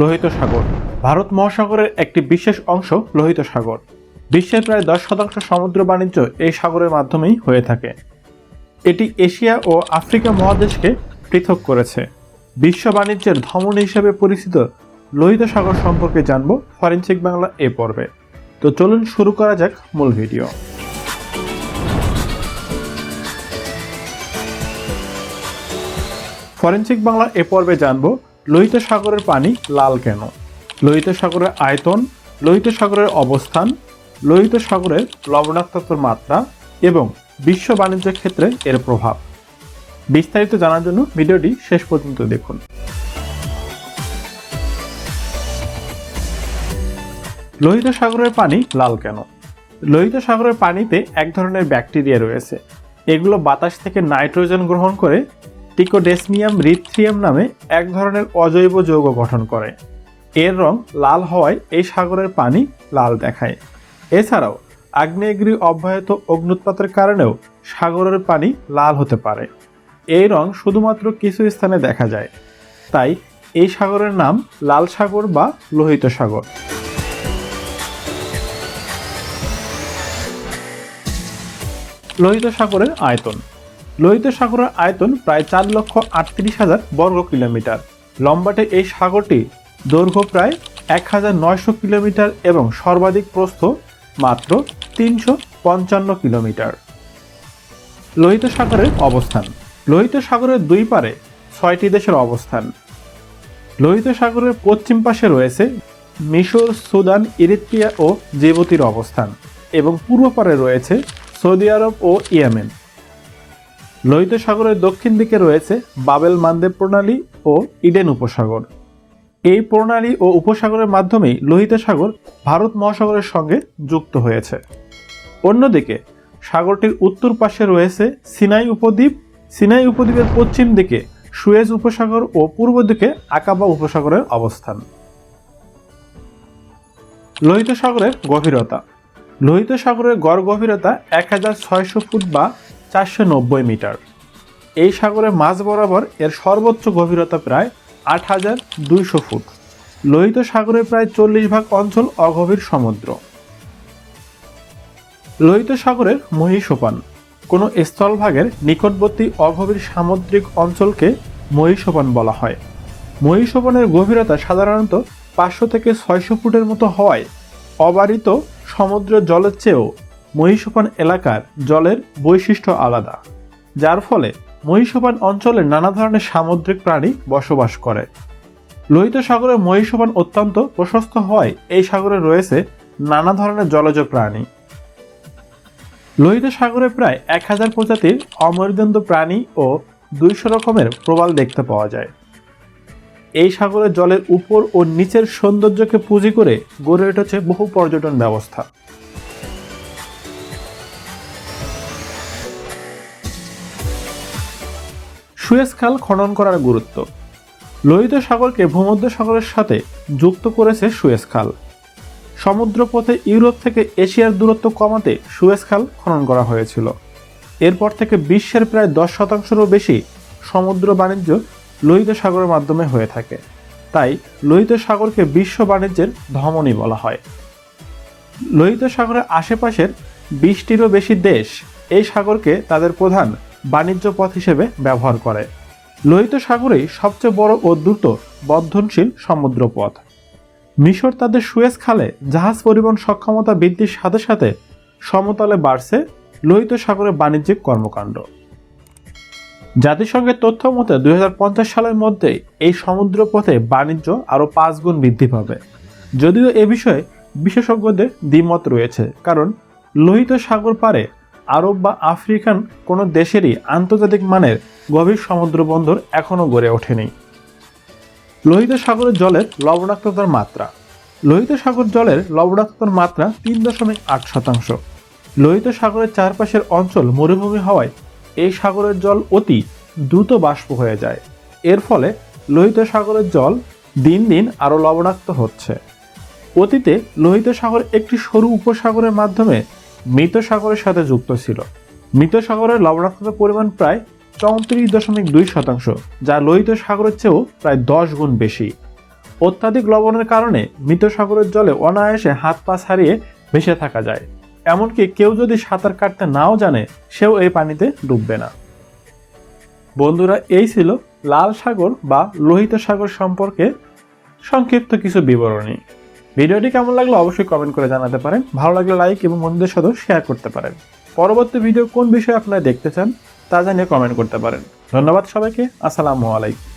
লোহিত সাগর। ভারত মহাসাগরের একটি বিশেষ অংশ লোহিত সাগর। বিশ্বের প্রায় দশ শতাংশ সমুদ্র বাণিজ্য এই সাগরের মাধ্যমেই হয়ে থাকে। এটি এশিয়া ও আফ্রিকা মহাদেশকে পৃথক করেছে। বিশ্ব বাণিজ্যের ধমনী হিসেবে পরিচিত লোহিত সাগর সম্পর্কে জানব ফরেনসিক বাংলা এ পর্বে। তো চলুন শুরু করা যাক মূল ভিডিও। ফরেনসিক বাংলা এ পর্বে জানব লোহিত সাগরের পানি লাল কেন? লোহিত সাগরের আয়তন, লোহিত সাগরের অবস্থান, লোহিত সাগরের লবণাক্ততার মাত্রা এবং বিশ্ব বাণিজ্যের ক্ষেত্রে এর প্রভাব। বিস্তারিত জানার জন্য ভিডিওটি শেষ পর্যন্ত দেখুন। লোহিত সাগরের পানি লাল কেন? লোহিত সাগরের পানিতে এক ধরনের ব্যাকটেরিয়া রয়েছে। এগুলো বাতাস থেকে নাইট্রোজেন গ্রহণ করে টিকোডেসমিয়াম রিথ্রিয়াম নামে এক ধরনের অজৈব যৌগ গঠন করে। এর রং লাল হওয়ায় এই সাগরের পানি লাল দেখায়। এছাড়াও, আগ্নেয়গিরি অব্যাহত অগ্নুৎপাতের কারণেও সাগরের পানি লাল হতে পারে। এই রং শুধুমাত্র কিছু স্থানে দেখা যায়। তাই এই সাগরের নাম লাল সাগর বা লোহিত সাগর। লোহিত সাগরের আয়তন লোহিত সাগরের আয়তন প্রায় চার লক্ষ আটত্রিশ হাজার বর্গ কিলোমিটার। লম্বাটে এই সাগরটি দৈর্ঘ্য প্রায় এক হাজার নয়শো কিলোমিটার এবং সর্বাধিক প্রস্থ মাত্র তিনশো পঞ্চান্ন কিলোমিটার। লোহিত সাগরের অবস্থান। লোহিত সাগরের দুই পারে ছয়টি দেশের অবস্থান। লোহিত সাগরের পশ্চিম পাশে রয়েছে মিশর, সুদান, ইরিত্রিয়া ও জিবুতির অবস্থান এবং পূর্ব পারে রয়েছে সৌদি আরব ও ইয়েমেন। লোহিত সাগরের দক্ষিণ দিকে রয়েছে বাবেল মানদেব প্রণালী ও ইডেন উপসাগর। এই প্রণালী ও উপসাগরের মাধ্যমেই লোহিত সাগর ভারত মহাসাগরের সঙ্গে যুক্ত হয়েছে। অন্যদিকে, সাগরটির উত্তর পাশে রয়েছে সিনাই উপদ্বীপ। সিনাই উপদ্বীপের পশ্চিম দিকে সুয়েজ উপসাগর ও পূর্ব দিকে আকাবা উপসাগরের অবস্থান। লোহিত সাগরের গভীরতা। লোহিত সাগরের গড় গভীরতা এক হাজার ছয়শো ফুট বা চারশো নব্বই মিটার। এই সাগরের মাঝ বরাবর এর সর্বোচ্চ গভীরতা প্রায় আট হাজার দুইশো ফুট। লোহিত সাগরের প্রায় চল্লিশ ভাগ অঞ্চল অগভীর সমুদ্র। লোহিত সাগরের মহীসোপান কোনো স্থলভাগের নিকটবর্তী অগভীর সামুদ্রিক অঞ্চলকে মহীসোপান বলা হয়। মহীসোপানের গভীরতা সাধারণত পাঁচশো থেকে ছয়শো ফুটের মতো হওয়ায় অবারিত সমুদ্র জলের চেয়েও মহীসোপান এলাকার জলের বৈশিষ্ট্য আলাদা, যার ফলে মহীসোপান অঞ্চলে নানা ধরনের সামুদ্রিক প্রাণী বসবাস করে। লোহিত সাগরের মহীসোপান অত্যন্ত প্রশস্ত হয় এই সাগরে রয়েছে নানা ধরনের জলজ প্রাণী। লোহিত সাগরে প্রায় এক হাজার প্রজাতির অমরদন্ত প্রাণী ও দুইশো রকমের প্রবাল দেখতে পাওয়া যায়। এই সাগরের জলের উপর ও নিচের সৌন্দর্যকে পুঁজি করে গড়ে উঠেছে বহু পর্যটন ব্যবস্থা। সুয়েজ খাল খনন করার গুরুত্ব। লোহিত সাগরকে ভূমধ্য সাগরের সাথে যুক্ত করেছে সুয়েজ খাল। সমুদ্রপথে ইউরোপ থেকে এশিয়ার দূরত্ব কমাতে সুয়েজ খাল খনন করা হয়েছিল। এরপর থেকে বিশ্বের প্রায় দশ শতাংশেরও বেশি সমুদ্র বাণিজ্য লোহিত সাগরের মাধ্যমে হয়ে থাকে। তাই লোহিত সাগরকে বিশ্ব বাণিজ্যের ধমনী বলা হয়। লোহিত সাগরের আশেপাশের বিশটিরও বেশি দেশ এই সাগরকে তাদের প্রধান বাণিজ্য পথ হিসেবে ব্যবহার করে। লোহিত সাগরেই সবচেয়ে বড় ও দ্রুত বর্ধনশীল সমুদ্রপথ। মিশর তাদের সুয়েজ খালে জাহাজ পরিবহন সক্ষমতা বৃদ্ধির সাথে সাথে সমতলে বাড়ছে লোহিত সাগরে বাণিজ্যিক কর্মকাণ্ড। জাতিসংঘের তথ্য মতে দুই হাজার পঞ্চাশ সালের মধ্যে এই সমুদ্রপথে বাণিজ্য আরও পাঁচ গুণ বৃদ্ধি পাবে। যদিও এ বিষয়ে বিশেষজ্ঞদের দ্বিমত রয়েছে, কারণ লোহিত সাগর পারে আরব বা আফ্রিকান কোনো দেশেরই আন্তর্জাতিক মানের গভীর সমুদ্র বন্দর এখনও গড়ে ওঠেনি। লোহিত সাগরের জলের লবণাক্ততার মাত্রা। লোহিত সাগর জলের লবণাক্ততার মাত্রা তিন দশমিক আট শতাংশ। লোহিত সাগরের চারপাশের অঞ্চল মরুভূমি হওয়ায় এই সাগরের জল অতি দ্রুত বাষ্প হয়ে যায়। এর ফলে লোহিত সাগরের জল দিন দিন আরও লবণাক্ত হচ্ছে। অতীতে লোহিত সাগর একটি সরু উপসাগরের মাধ্যমে মৃত সাগরের সাথে যুক্ত ছিল। মৃত সাগরের লবণাক্ততার পরিমাণ প্রায় চৌত্রিশ দশমিক দুই শতাংশ, যা লোহিত সাগরের চেয়েও প্রায় দশ গুণ বেশি। অত্যাধিক লবণের কারণে মৃত সাগরের জলে অনায়াসে হাত পা ছাড়িয়ে ভেসে থাকা যায়। এমনকি কেউ যদি সাঁতার কাটতে নাও জানে, সেও এই পানিতে ডুববে না। বন্ধুরা, এই ছিল লাল সাগর বা লোহিত সাগর সম্পর্কে সংক্ষিপ্ত কিছু বিবরণী। ভিডিওটি কেমন লাগল অবশ্যই কমেন্ট করে জানাতে পারেন। ভালো লাগলে লাইক এবং বন্ধুদের সাথেও শেয়ার করতে পারেন। পরবর্তী ভিডিও কোন বিষয়ে আপনারা দেখতে চান, তা জানিয়ে কমেন্ট করতে পারেন। ধন্যবাদ সবাইকে। আসসালামু আলাইকুম।